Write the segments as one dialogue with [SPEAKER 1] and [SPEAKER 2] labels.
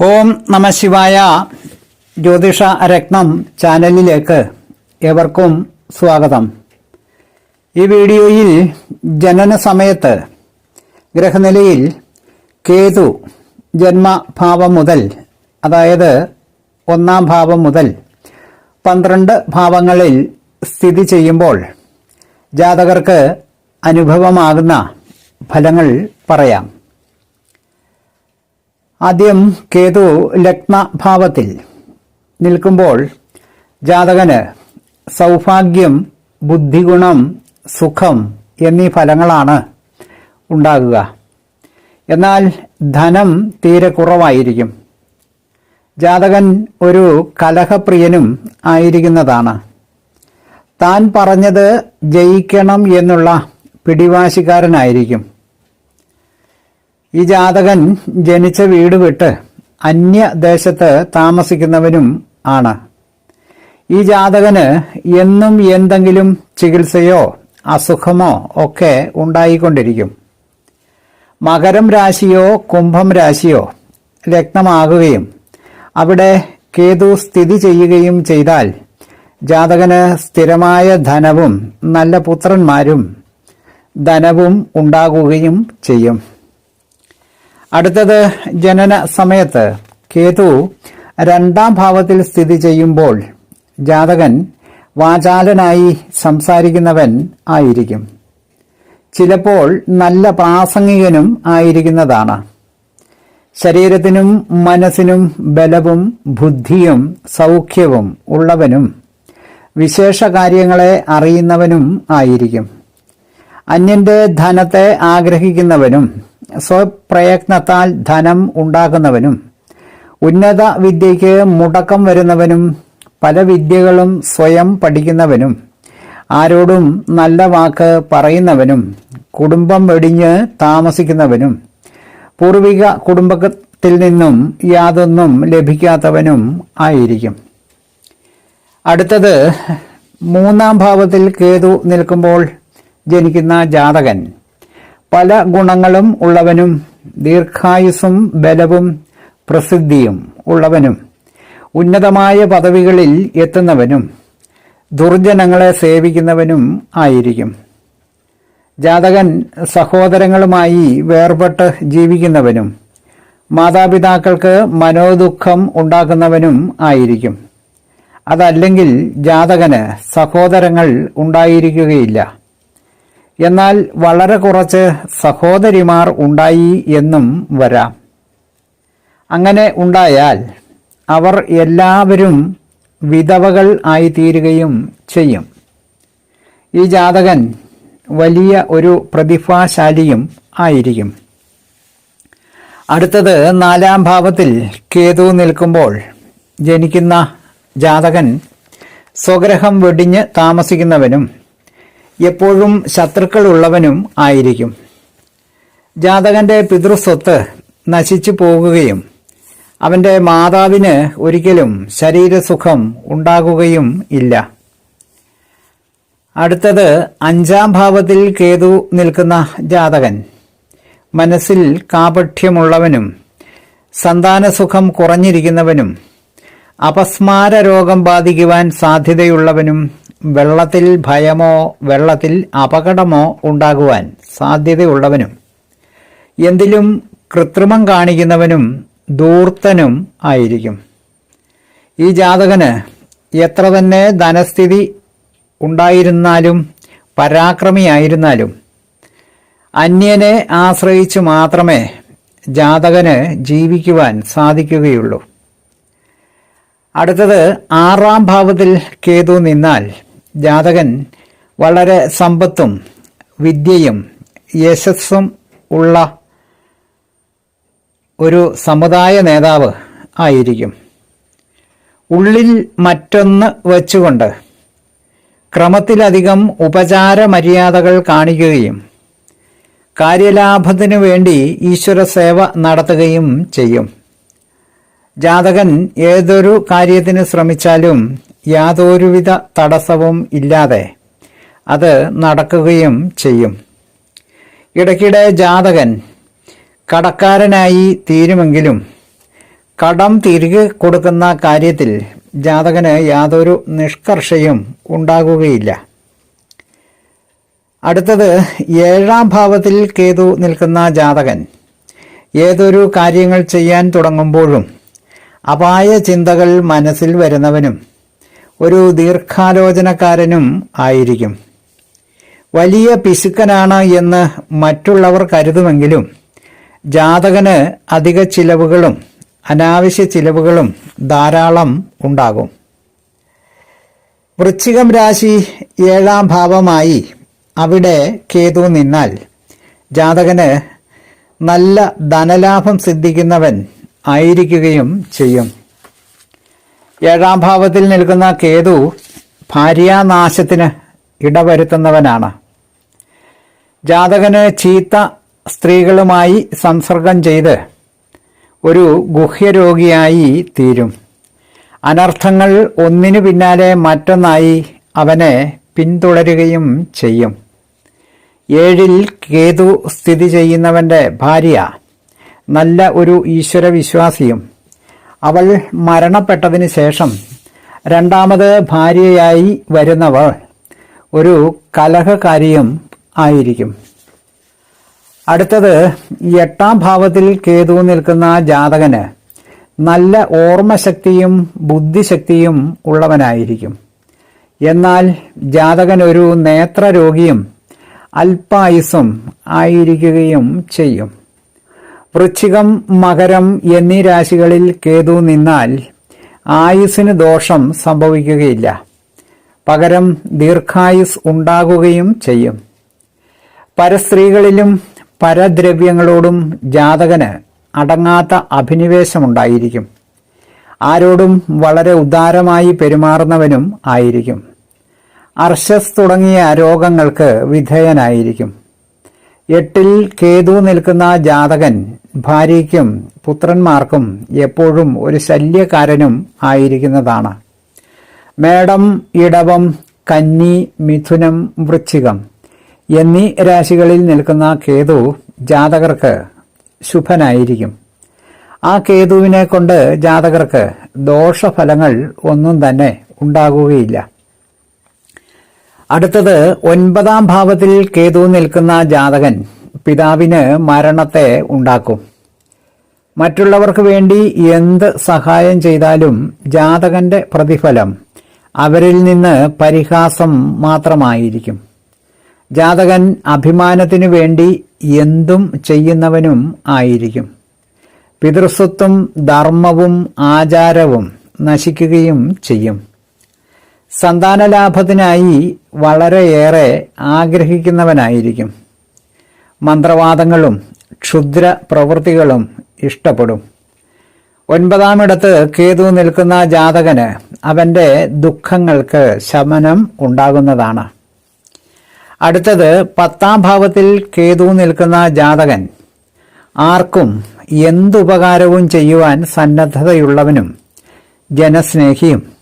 [SPEAKER 1] ഓം നമ ശിവായ. ജ്യോതിഷ രത്നം ചാനലിലേക്ക് ഏവർക്കും സ്വാഗതം. ഈ വീഡിയോയിൽ ജനന സമയത്ത് ഗ്രഹനിലയിൽ കേതു ജന്മഭാവം മുതൽ അതായത് ഒന്നാം ഭാവം മുതൽ പന്ത്രണ്ട് ഭാവങ്ങളിൽ സ്ഥിതി ചെയ്യുമ്പോൾ ജാതകർക്ക് അനുഭവമാകുന്ന ഫലങ്ങൾ പറയാം. ആദ്യം കേതു ലഗ്നഭാവത്തിൽ നിൽക്കുമ്പോൾ ജാതകന് സൗഭാഗ്യം ബുദ്ധിഗുണം സുഖം എന്നീ ഫലങ്ങളാണ് ഉണ്ടാകുക. എന്നാൽ ധനം തീരെ കുറവായിരിക്കും. ജാതകൻ ഒരു കലഹപ്രിയനും ആയിരിക്കുന്നതാണ്. താൻ പറഞ്ഞത് ജയിക്കണം എന്നുള്ള പിടിവാശിക്കാരനായിരിക്കും. ഈ ജാതകൻ ജനിച്ച വീട് വിട്ട് അന്യദേശത്ത് താമസിക്കുന്നവനും ആണ്. ഈ ജാതകന് എന്നും എന്തെങ്കിലും ചികിത്സയോ അസുഖമോ ഒക്കെ ഉണ്ടായിക്കൊണ്ടിരിക്കും. മകരം രാശിയോ കുംഭം രാശിയോ രക്തമാകുകയും അവിടെ കേതു സ്ഥിതി ചെയ്യുകയും ചെയ്താൽ ജാതകന് സ്ഥിരമായ ധനവും നല്ല പുത്രന്മാരും ധനവും ഉണ്ടാകുകയും ചെയ്യും. അടുത്തത് ജനന സമയത്ത് കേതു രണ്ടാം ഭാവത്തിൽ സ്ഥിതി ചെയ്യുമ്പോൾ ജാതകൻ വാചാലനായി സംസാരിക്കുന്നവൻ ആയിരിക്കും. ചിലപ്പോൾ നല്ല പ്രാസംഗികനും ആയിരിക്കുന്നതാണ്. ശരീരത്തിനും മനസ്സിനും ബലവും ബുദ്ധിയും സൗഖ്യവും ഉള്ളവനും വിശേഷ കാര്യങ്ങളെ അറിയുന്നവനും ആയിരിക്കും. അന്യന്റെ ധനത്തെ ആഗ്രഹിക്കുന്നവനും സ്വപ്രയത്നത്താൽ ധനം ഉണ്ടാക്കുന്നവനും ഉന്നത വിദ്യയ്ക്ക് മുടക്കം വരുന്നവനും പല വിദ്യകളും സ്വയം പഠിക്കുന്നവനും ആരോടും നല്ല വാക്ക് പറയുന്നവനും കുടുംബം വെടിഞ്ഞ് താമസിക്കുന്നവനും പൂർവിക കുടുംബത്തിൽ നിന്നും യാതൊന്നും ലഭിക്കാത്തവനും ആയിരിക്കും. അടുത്തത് മൂന്നാം ഭാവത്തിൽ കേതു നിൽക്കുമ്പോൾ ജനിക്കുന്ന ജാതകൻ. പല ഗുണങ്ങളും ഉള്ളവനും ദീർഘായുസും ബലവും പ്രസിദ്ധിയും ഉള്ളവനും ഉന്നതമായ പദവികളിൽ എത്തുന്നവനും ദുർജനങ്ങളെ സേവിക്കുന്നവനും ആയിരിക്കും. ജാതകൻ സഹോദരങ്ങളുമായി വേർപെട്ട് ജീവിക്കുന്നവനും മാതാപിതാക്കൾക്ക് മനോദുഃഖം ഉണ്ടാക്കുന്നവനും ആയിരിക്കും. അതല്ലെങ്കിൽ ജാതകന് സഹോദരങ്ങൾ ഉണ്ടായിരിക്കുകയില്ല. എന്നാൽ വളരെ കുറച്ച് സഹോദരിമാർ ഉണ്ടായി എന്നും വരാം. അങ്ങനെ ഉണ്ടായാൽ അവർ എല്ലാവരും വിധവകൾ ആയിത്തീരുകയും ചെയ്യും. ഈ ജാതകൻ വലിയ ഒരു പ്രതിഭാശാലിയും ആയിരിക്കും. അടുത്തത് നാലാം ഭാവത്തിൽ കേതു നിൽക്കുമ്പോൾ ജനിക്കുന്ന ജാതകൻ സ്വഗ്രഹം വെടിഞ്ഞ് താമസിക്കുന്നവനും എപ്പോഴും ശത്രുക്കളുള്ളവനും ആയിരിക്കും. ജാതകന്റെ പിതൃസ്വത്ത് നശിച്ചു പോകുകയും അവന്റെ മാതാവിന് ഒരിക്കലും ശരീരസുഖം ഉണ്ടാകുകയും ഇല്ല. അടുത്തത് അഞ്ചാം ഭാവത്തിൽ കേതു നിൽക്കുന്ന ജാതകൻ. മനസ്സിൽ കാപഠ്യമുള്ളവനും സന്താനസുഖം കുറഞ്ഞിരിക്കുന്നവനും അപസ്മാര രോഗം ബാധിക്കുവാൻ സാധ്യതയുള്ളവനും വെള്ളത്തിൽ ഭയമോ വെള്ളത്തിൽ അപകടമോ ഉണ്ടാകുവാൻ സാധ്യതയുള്ളവനും എന്തിലും കൃത്രിമം കാണിക്കുന്നവനും ദൂർത്തനും ആയിരിക്കും. ഈ ജാതകന് എത്ര തന്നെ ധനസ്ഥിതി ഉണ്ടായിരുന്നാലും പരാക്രമിയായിരുന്നാലും അന്യനെ ആശ്രയിച്ച് മാത്രമേ ജാതകന് ജീവിക്കുവാൻ സാധിക്കുകയുള്ളൂ. അടുത്തത് ആറാം ഭാവത്തിൽ കേതു നിന്നാൽ ജാതകൻ വളരെ സമ്പത്തും വിദ്യയും യശസ്സും ഉള്ള ഒരു സമുദായ നേതാവ് ആയിരിക്കും. ഉള്ളിൽ മറ്റൊന്ന് വച്ചുകൊണ്ട് ക്രമത്തിലധികം ഉപചാര മര്യാദകൾ കാണിക്കുകയും കാര്യലാഭത്തിനു വേണ്ടി ഈശ്വര സേവ നടത്തുകയും ചെയ്യും. ജാതകൻ ഏതൊരു കാര്യത്തിന് ശ്രമിച്ചാലും യാതൊരുവിധ തടസ്സവും ഇല്ലാതെ അത് നടക്കുകയും ചെയ്യും. ഇടയ്ക്കിടെ ജാതകൻ കടക്കാരനായി തീരുമെങ്കിലും കടം തിരികെ കൊടുക്കുന്ന കാര്യത്തിൽ ജാതകന് യാതൊരു നിഷ്കർഷയും ഉണ്ടാകുകയില്ല. അടുത്തത് ഏഴാം ഭാവത്തിൽ കേതു നിൽക്കുന്ന ജാതകൻ ഏതൊരു കാര്യങ്ങൾ ചെയ്യാൻ തുടങ്ങുമ്പോഴും അപായ ചിന്തകൾ മനസ്സിൽ വരുന്നവനും ഒരു ദീർഘാലോചനക്കാരനും ആയിരിക്കും. വലിയ പിശുക്കനാണ് എന്ന് മറ്റുള്ളവർ കരുതുമെങ്കിലും ജാതകന് അധിക ചിലവുകളും അനാവശ്യ ചിലവുകളും ധാരാളം ഉണ്ടാകും. വൃശ്ചികം രാശി ഏഴാം ഭാവമായി അവിടെ കേതു നിന്നാൽ ജാതകന് നല്ല ധനലാഭം സിദ്ധിക്കുന്നവൻ ആയിരിക്കുകയും ചെയ്യും. ഏഴാം ഭാവത്തിൽ നിൽക്കുന്ന കേതു ഭാര്യാനാശത്തിന് ഇടവരുത്തുന്നവനാണ്. ജാതകന് ചീത്ത സ്ത്രീകളുമായി സംസർഗം ചെയ്ത് ഒരു ഗുഹ്യരോഗിയായി തീരും. അനർത്ഥങ്ങൾ ഒന്നിനു പിന്നാലെ മറ്റൊന്നായി അവനെ പിന്തുടരുകയും ചെയ്യും. ഏഴിൽ കേതു സ്ഥിതി ചെയ്യുന്നവന്റെ ഭാര്യ നല്ല ഒരു ഈശ്വരവിശ്വാസിയും അവൾ മരണപ്പെട്ടതിന് ശേഷം രണ്ടാമത് ഭാര്യയായി വരുന്നവൾ ഒരു കലഹകാരിയും ആയിരിക്കും. അടുത്തത് എട്ടാം ഭാവത്തിൽ കേതു നിൽക്കുന്ന ജാതകന് നല്ല ഓർമ്മശക്തിയും ബുദ്ധിശക്തിയും ഉള്ളവനായിരിക്കും. എന്നാൽ ജാതകൻ ഒരു നേത്രരോഗിയും അല്പായുസും ആയിരിക്കുകയും ചെയ്യും. വൃശ്ചികം മകരം എന്നീ രാശികളിൽ കേതു നിന്നാൽ ആയുസ്സിന് ദോഷം സംഭവിക്കുകയില്ല. പകരം ദീർഘായുസ് ഉണ്ടാകുകയും ചെയ്യും. പരസ്ത്രീകളിലും പരദ്രവ്യങ്ങളോടും ജാതകന് അടങ്ങാത്ത അഭിനിവേശമുണ്ടായിരിക്കും. ആരോടും വളരെ ഉദാരമായി പെരുമാറുന്നവനും ആയിരിക്കും. അർശസ് തുടങ്ങിയ രോഗങ്ങൾക്ക് വിധേയനായിരിക്കും. എട്ടിൽ കേതു നിൽക്കുന്ന ജാതകൻ ഭാര്യയ്ക്കും പുത്രന്മാർക്കും എപ്പോഴും ഒരു ശല്യക്കാരനും ആയിരിക്കുന്നതാണ്. മേടം ഇടവം കന്നി മിഥുനം വൃശ്ചികം എന്നീ രാശികളിൽ നിൽക്കുന്ന കേതു ജാതകർക്ക് ശുഭനായിരിക്കും. ആ കേതുവിനെ കൊണ്ട് ജാതകർക്ക് ദോഷഫലങ്ങൾ ഒന്നും തന്നെ ഉണ്ടാകുകയില്ല. അടുത്തത് ഒൻപതാം ഭാവത്തിൽ കേതു നിൽക്കുന്ന ജാതകൻ പിതാവിന് മരണത്തെ ഉണ്ടാക്കും. മറ്റുള്ളവർക്ക് വേണ്ടി എന്ത് സഹായം ചെയ്താലും ജാതകന്റെ പ്രതിഫലം അവരിൽ നിന്ന് പരിഹാസം മാത്രമായിരിക്കും. ജാതകൻ അഭിമാനത്തിനു വേണ്ടി എന്തും ചെയ്യുന്നവനും ആയിരിക്കും. പിതൃസ്വത്വം ധർമ്മവും ആചാരവും നശിക്കുകയും ചെയ്യും. സന്താനലാഭത്തിനായി വളരെയേറെ ആഗ്രഹിക്കുന്നവനായിരിക്കും. മന്ത്രവാദങ്ങളും ക്ഷുദ്ര പ്രവൃത്തികളും ഇഷ്ടപ്പെടും. ഒൻപതാമിടത്ത് കേതു നിൽക്കുന്ന ജാതകന് അവന്റെ ദുഃഖങ്ങൾക്ക് ശമനം ഉണ്ടാകുന്നതാണ്. അടുത്തത് പത്താം ഭാവത്തിൽ കേതു നിൽക്കുന്ന ജാതകൻ. ആർക്കും എന്തുപകാരവും ചെയ്യുവാൻ സന്നദ്ധതയുള്ളവനും ജനസ്നേഹിയും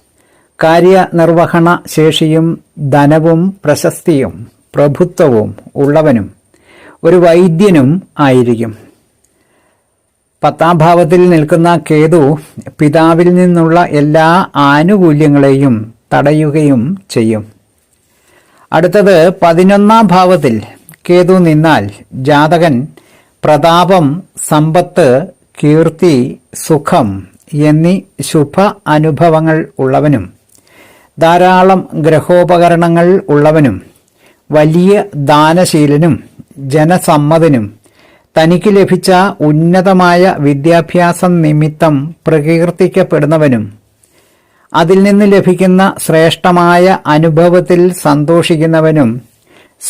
[SPEAKER 1] കാര്യനിർവഹണ ശേഷിയും ധനവും പ്രശസ്തിയും പ്രഭുത്വവും ഉള്ളവനും ഒരു വൈദ്യനും ആയിരിക്കും. പത്താം ഭാവത്തിൽ നിൽക്കുന്ന കേതു പിതാവിൽ നിന്നുള്ള എല്ലാ ആനുകൂല്യങ്ങളെയും തടയുകയും ചെയ്യും. അടുത്തത് പതിനൊന്നാം ഭാവത്തിൽ കേതു നിന്നാൽ ജാതകൻ പ്രതാപം സമ്പത്ത് കീർത്തി സുഖം എന്നീ ശുഭ അനുഭവങ്ങൾ ഉള്ളവനും ധാരാളം ഗ്രഹോപകരണങ്ങൾ ഉള്ളവനും വലിയ ദാനശീലനും ജനസമ്മതനും തനിക്ക് ലഭിച്ച ഉന്നതമായ വിദ്യാഭ്യാസം നിമിത്തം പ്രകീർത്തിക്കപ്പെടുന്നവനും അതിൽ നിന്ന് ലഭിക്കുന്ന ശ്രേഷ്ഠമായ അനുഭവത്തിൽ സന്തോഷിക്കുന്നവനും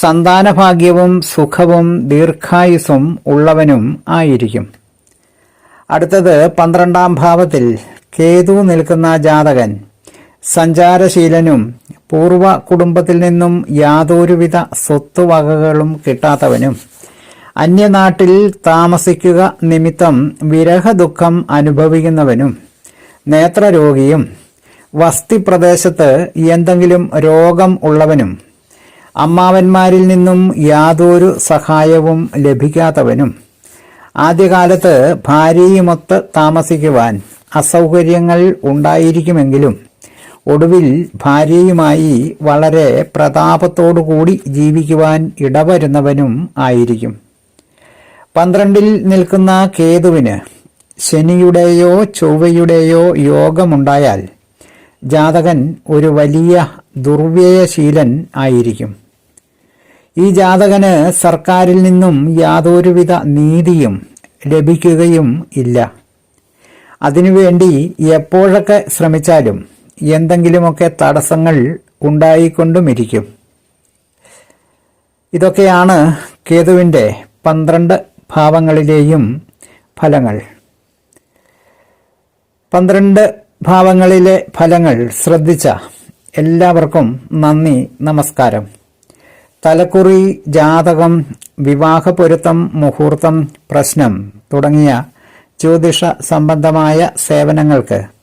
[SPEAKER 1] സന്താനഭാഗ്യവും സുഖവും ദീർഘായുസും ഉള്ളവനും ആയിരിക്കും. അടുത്തത് പന്ത്രണ്ടാം ഭാവത്തിൽ കേതു നിൽക്കുന്ന ജാതകൻ. സഞ്ചാരശീലനും പൂർവ കുടുംബത്തിൽ നിന്നും യാതൊരുവിധ സ്വത്തുവകകളും കിട്ടാത്തവനും. അന്യനാട്ടിൽ താമസിക്കുക നിമിത്തം വിരഹദുഃഖം അനുഭവിക്കുന്നവനും. നേത്രരോഗിയും വസ്തി പ്രദേശത്ത് എന്തെങ്കിലും രോഗം ഉള്ളവനും. അമ്മാവന്മാരിൽ നിന്നും യാതൊരു സഹായവും ലഭിക്കാത്തവനും. ആദ്യകാലത്ത് ഭാര്യയുമൊത്ത് താമസിക്കുവാൻ അസൗകര്യങ്ങൾ ഉണ്ടായിരിക്കുമെങ്കിലും ഒടുവിൽ ഭാര്യയുമായി വളരെ പ്രതാപത്തോടുകൂടി ജീവിക്കുവാൻ ഇടവരുന്നവനും ആയിരിക്കും. പന്ത്രണ്ടിൽ നിൽക്കുന്ന കേതുവിന് ശനിയുടെയോ ചൊവ്വയുടെയോ യോഗമുണ്ടായാൽ ജാതകൻ ഒരു വലിയ ദുർവ്യയശീലൻ ആയിരിക്കും. ഈ ജാതകന് സർക്കാരിൽ നിന്നും യാതൊരുവിധ നീതിയും ലഭിക്കുകയും ഇല്ല. അതിനുവേണ്ടി എപ്പോഴൊക്കെ ശ്രമിച്ചാലും എന്തെങ്കിലുമൊക്കെ തടസ്സങ്ങൾ ഉണ്ടായിക്കൊണ്ടുമിരിക്കും. ഇതൊക്കെയാണ് കേതുവിന്റെ പന്ത്രണ്ട് ഭാവങ്ങളിലെയും ഫലങ്ങൾ. പന്ത്രണ്ട് ഭാവങ്ങളിലെ ഫലങ്ങൾ ശ്രദ്ധിച്ച എല്ലാവർക്കും നന്ദി നമസ്കാരം. തലക്കുറി ജാതകം വിവാഹപൊരുത്തം മുഹൂർത്തം പ്രശ്നം തുടങ്ങിയ ജ്യോതിഷ സംബന്ധമായ സേവനങ്ങൾക്ക്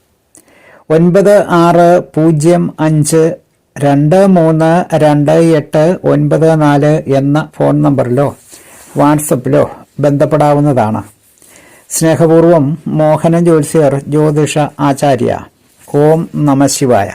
[SPEAKER 1] ഒൻപത് ആറ് പൂജ്യം അഞ്ച് രണ്ട് മൂന്ന് രണ്ട് എട്ട് ഒൻപത് നാല് എന്ന ഫോൺ നമ്പറിലോ വാട്സപ്പിലോ ബന്ധപ്പെടാവുന്നതാണ്. സ്നേഹപൂർവം മോഹന ജ്യോത്സ്യർ ജ്യോതിഷ ആചാര്യ. ഓം നമ ശിവായ.